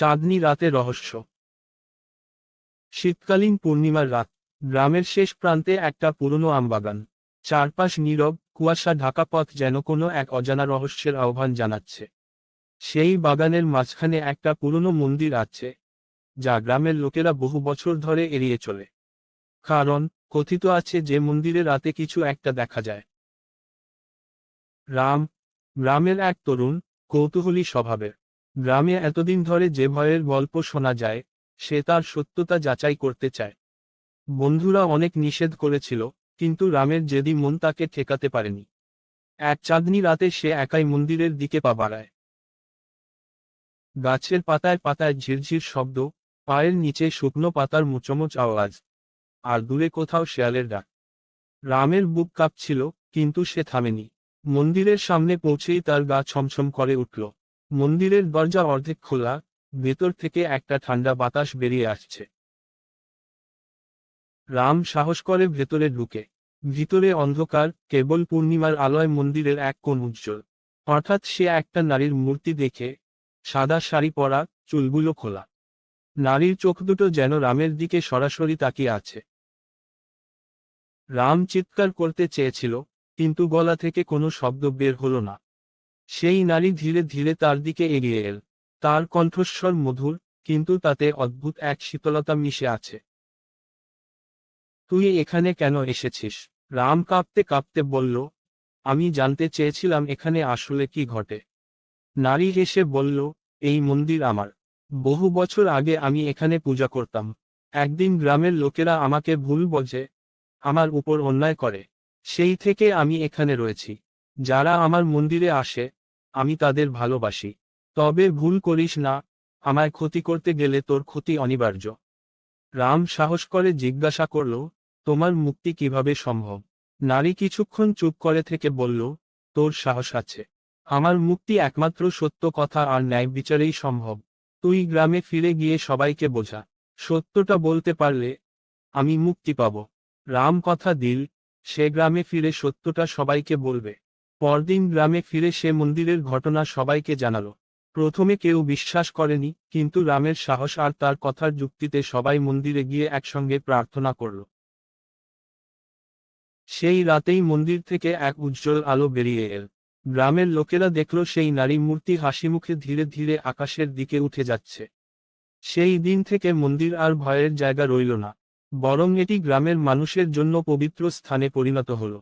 চাঁদনি রাতে রহস্য। শীতকালীন পূর্ণিমার রাত, গ্রামের শেষ প্রান্তে একটা পুরনো আমবাগান। চারপাশ নীরব, কুয়াশা ঢাকা পথ যেন কোনো এক অজানা রহস্যের আহ্বান জানাচ্ছে। সেই বাগানের মাঝখানে একটা পুরনো মন্দির আছে, যা গ্রামের লোকেরা বহু বছর ধরে এড়িয়ে চলে। কারণ, কথিত আছে যে মন্দিরে রাতে কিছু একটা দেখা যায়। রাম, গ্রামের এক তরুণ, কৌতূহলী স্বভাবের। গ্রামে এতদিন ধরে যে ভয়ের গল্প শোনা যায়, সে তার সত্যতা যাচাই করতে চায়। বন্ধুরা অনেক নিষেধ করেছিল, কিন্তু রামের যেদি মন তাকে ঠেকাতে পারেনি। এক চাঁদনি রাতে সে একাই মন্দিরের দিকে পা বাড়ায়। গাছের পাতায় পাতায় ঝিরঝির শব্দ, পায়ের নিচে শুকনো পাতার মুচমুচ আওয়াজ, আর দূরে কোথাও শেয়ালের ডাক। রামের বুক কাঁপছিল, কিন্তু সে থামেনি। মন্দিরের সামনে পৌঁছেই তার গা ছমছম করে উঠল। মন্দিরের দরজা অর্ধেক খোলা, ভেতর থেকে একটা ঠান্ডা বাতাস বেরিয়ে আসছে। রাম সাহস করে ভেতরে ঢুকে। ভিতরে অন্ধকার, কেবল পূর্ণিমার আলোয় মন্দিরের এক কোণ উজ্জ্বল। হঠাৎ সে একটা নারীর মূর্তি দেখে, সাদা শাড়ি পরা, চুলগুলো খোলা। নারীর চোখ দুটো যেন রামের দিকে সরাসরি তাকিয়ে আছে। রাম চিৎকার করতে চেয়েছিল, কিন্তু গলা থেকে কোনো শব্দ বের হলো না। সেই নারী ধীরে ধীরে তার দিকে এগিয়ে এল। তার কণ্ঠস্বর মধুর, কিন্তু তাতে অদ্ভুত এক শীতলতা মিশে আছে। তুই এখানে কেন এসেছিস? রাম কাঁপতে কাঁপতে বলল, আমি জানতে চেয়েছিলাম এখানে আসলে কি ঘটে। নারী এসে বলল, এই মন্দির আমার। বহু বছর আগে আমি এখানে পূজা করতাম। একদিন গ্রামের লোকেরা আমাকে ভুল বোঝে, আমার উপর অন্যায় করে। সেই থেকে আমি এখানে রয়েছি। যারা আমার মন্দিরে আসে আমি তাদের ভালোবাসি। তবে ভুল করিস না, আমায় ক্ষতি করতে গেলে তোর ক্ষতি অনিবার্য। রাম সাহস করে জিজ্ঞাসা করল, তোমার মুক্তি কীভাবে সম্ভব? নারী কিছুক্ষণ চুপ করে থেকে বলল, তোর সাহস আছে। আমার মুক্তি একমাত্র সত্য কথা আর ন্যায় বিচারেই সম্ভব। তুই গ্রামে ফিরে গিয়ে সবাইকে বোঝা। সত্যটা বলতে পারলে আমি মুক্তি পাব। রাম কথা দিল, সে গ্রামে ফিরে সত্যটা সবাইকে বলবে। পরদিন গ্রামে ফিরে সে মন্দিরের ঘটনা সবাইকে জানালো। প্রথমে কেউ বিশ্বাস করেনি, কিন্তু রামের সাহস আর তার কথার যুক্তিতে সবাই মন্দিরে গিয়ে একসঙ্গে প্রার্থনা করল। সেই রাতেই মন্দির থেকে এক উজ্জ্বল আলো বেরিয়ে এল। গ্রামের লোকেরা দেখল সেই নারী মূর্তি হাসিমুখে ধীরে ধীরে আকাশের দিকে উঠে যাচ্ছে। সেই দিন থেকে মন্দির আর ভয়ের জায়গা রইল না, বরং এটি গ্রামের মানুষের জন্য পবিত্র স্থানে পরিণত হলো।